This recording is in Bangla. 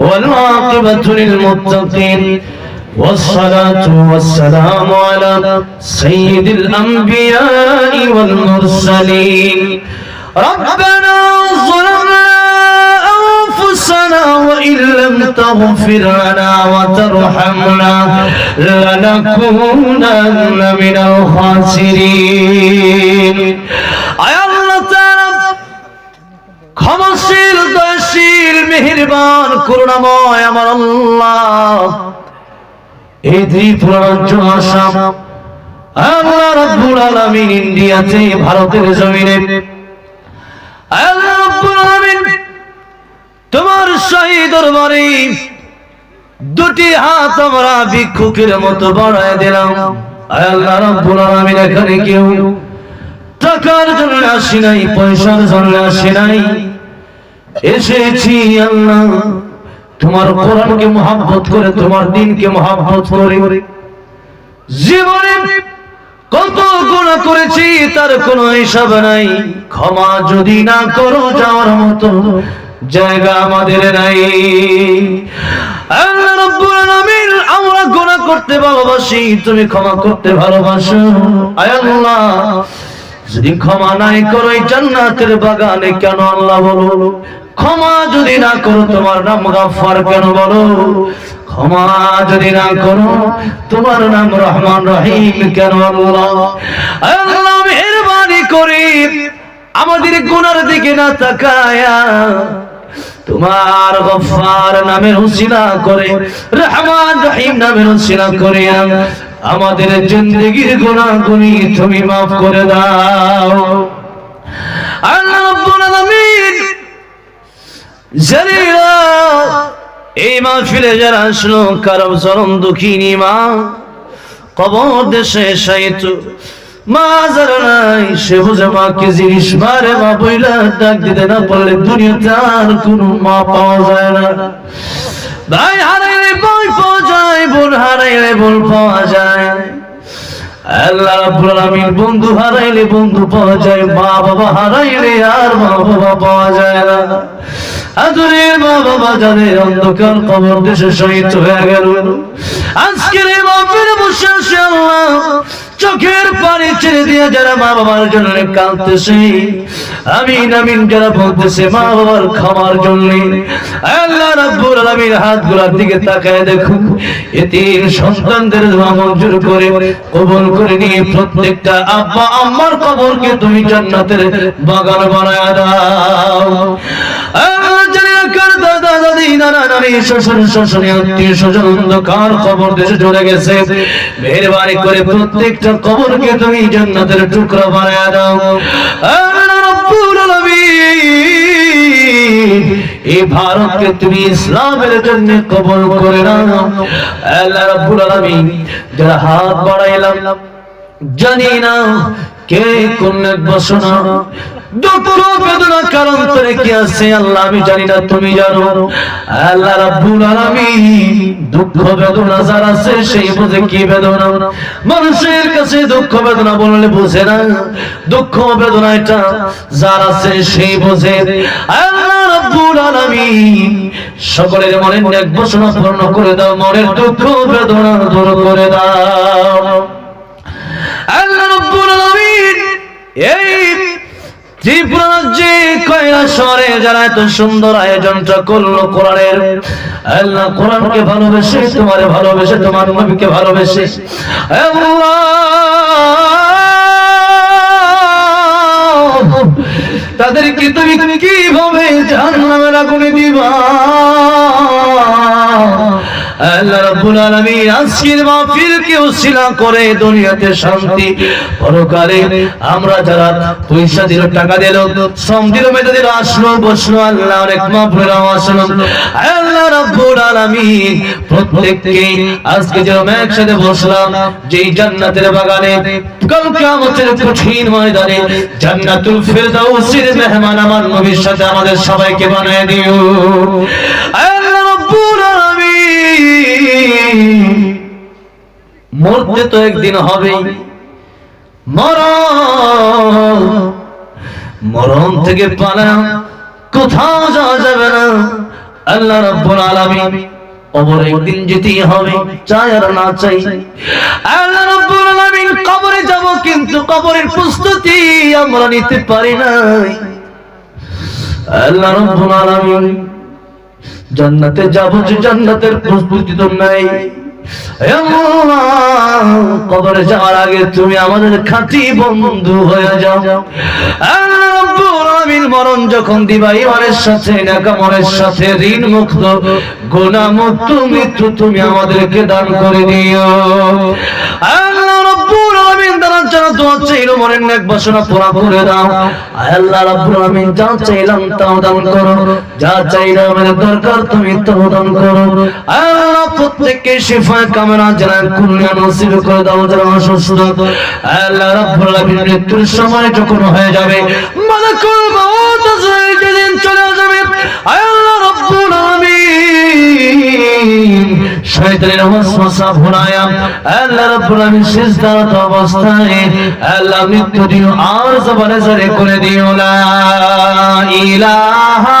والعاقبة للمتقين والصلاة والسلام على سيد الأنبياء والمرسلين. ربنا ظلمنا أنفسنا وإن لم تغفر لنا وترحمنا لنكونن من الخاسرين. أي الله تعالى خمسين মেহেরবান, করুণাময় আমার আল্লাহ। এই ইন্ডিয়াতে, ভারতের তোমার দুটি হাত ভিক্ষুকের মতো বাড়ায় দিলাম। আল্লাহ রব্বুল আলামিন এখানে কেউ টাকার জন্য আসি নাই, পয়সার জন্য আসি নাই। এসেছি আল্লাহ। তোমার কোরআনকে মহাব্বত করে, তোমার দিনকে মহাব্বত করে। জীবনে কত গুণা করেছি, তার কোনো হিসাব নাই। ক্ষমা যদি না করো যাওয়ার মতো জায়গা আমাদের নাই। আমরা গুনাহ করতে ভালোবাসি, তুমি ক্ষমা করতে ভালোবাসো। আয় আল্লাহ। যদি ক্ষমা নাই করো জান্নাতের বাগানে, কেন আল্লাহ বলো? ক্ষমা যদি না করো, তোমার নাম গাফার কেন বলো? ক্ষমা যদি না করো, তোমার নাম রহমান রহিম কেন আল্লাহ মেহরবানি করে আমাদের গুনার দিকে না তাকায়া তোমার গফার নামের উসিলা করে, রহমান রহিম নামের উসিলা করে আমাদের জিন্দগির গুনাহগুলি তুমি মাফ করে দাও। এই মাহফিলে যারা আসলো, কারও চরম দুঃখিনী মা, কবর দেশে সাইত মা, যারা নাই, সে বুঝে মাকে জিনিস মারে, মা বইলা ডাক দিতে না পারলে দুনিয়াতে আর কোনো মা পাওয়া যায় না। ভাই বই পাওয়া বোন হারাইলে বোন পাওয়া যায়। আল্লাহ রাব্বুল বন্ধু হারাইলে বন্ধু পাওয়া যায়, মা বাবা হারাইলে আর মা বাবা পাওয়া যায় না। দেশে শহীদ হয়ে গেল। আজকের এই মাহফিলে বসে আল্লাহ। চোখের পানি ছেড়ে দিয়ে যারা মা বাবার জন্য কাঁদতেছে, আমিন আমিন যারা বলতেছে মা বাবার ক্ষমার জন্য। আল্লাহ রাব্বুল আলামিন দিকে তাকায় এতিম সন্তানদের দোয়া মঞ্জুর করে, কবুল করে নিয়ে প্রত্যেকটা আব্বা আম্মার কবরকে তুমি জান্নাতের বাগান বানায় দাও আল্লাহ জানি আকার দাদা দাদি নানা শ্বশুর আত্মীয় স্বজন, অন্ধকার কবর দেশে চলে গেছে। করে প্রত্যেকটা কবরকে তুমি জান্নাতের বানায় দাও। ভারতকে তুমি ইসলামের জন্য করে যারা হাত বাড়াইলাম, জানি না কে কোন বসনা মানুষের কাছে দুঃখ বেদনা বললে বুঝে না। দুঃখ বেদনা এটা যার আছে, সেই বুঝে। আল্লাহ রাব্বুল আলামিন সকলের মনের এক বসনা পূর্ণ করে দাও, মনের দুঃখ বেদনা দূর করে দাও। আল্লাহ এই শহরে যারা এত সুন্দর আয়োজনটা করল কোরআনের, আল্লাহ কোরআনকে ভালোবেসে, তোমারে ভালোবেসে, তোমার নবীকে ভালোবেসে। তাদেরকে তুমি কীভাবে জাহান্নামের আগুনে দিবা? রাব্বুল আলামিন আজকের মাহফিলকে উসিলা করে দুনিয়াতে শান্তি, পরকালে আমরা যারা পয়সা দিল, টাকা দিল, শ্রম দিল, মেধা দিল, আসলো, বসল আল্লাহ অনেক মাহফিল আসলো আল্লাহ রাব্বুল আলামিন, প্রত্যেককে আজকে যেরকম একসাথে বসলাম, যেই জান্নাতের বাগানে, কাল কিয়ামতের কঠিন ময়দানে, জান্নাতুল ফিরদাউসের মেহমান আমার নবীর সাথে আমাদের সবাইকে বানিয়ে দিও। আল্লাহ মরতে তো একদিন হবে মরণ মরণ থেকে পালা, কোথাও যাওয়া যাবে না। আল্লাহ রাব্বুল আলামিন কবর একদিন যেতেই হবে, চাই আর না চাই। আল্লাহ রাব্বুল আলামিন কবরে যাব, কিন্তু কবরের প্রস্তুতি আমরা নিতে পারি না আল্লাহ রাব্বুল আলামিন জান্নাতে যাব যে জান্নাতের প্রস্তুতি তো নাই। কবরে যাওয়ার আগে তুমি আমাদের খাঁটি বন্ধু হয়ে যাও। মরণ যখন দিবা ইমানের সাথে নাকামরের সাথে ঋণ মুক্ত গুনাহ মুক্ত মৃত্যু তুমি আমাদেরকে দান করে দিও। আল্লাহ যা চাইলাম দরকার তুমি তাও দান করো। প্রত্যেককে শিফা কামনা যারা কুল্লা নসিব করে দাও, যারা অসুস্থ আল্লাহ রাব্বুল আলামিন মৃত্যুর সময় যখন হয়ে যাবে, মালাকুল মাউত যেদিন চলে আয় আল্লাহ রাব্বুল আলামিন শয়তানের ওয়াসওয়াসা ভুলায়া, আল্লাহ রাব্বুল আলামিন সিজদারত অবস্থায়, আল্লাহ মৃত্যু দিও আর জবানে জরে করে দিও, লা ইলাহা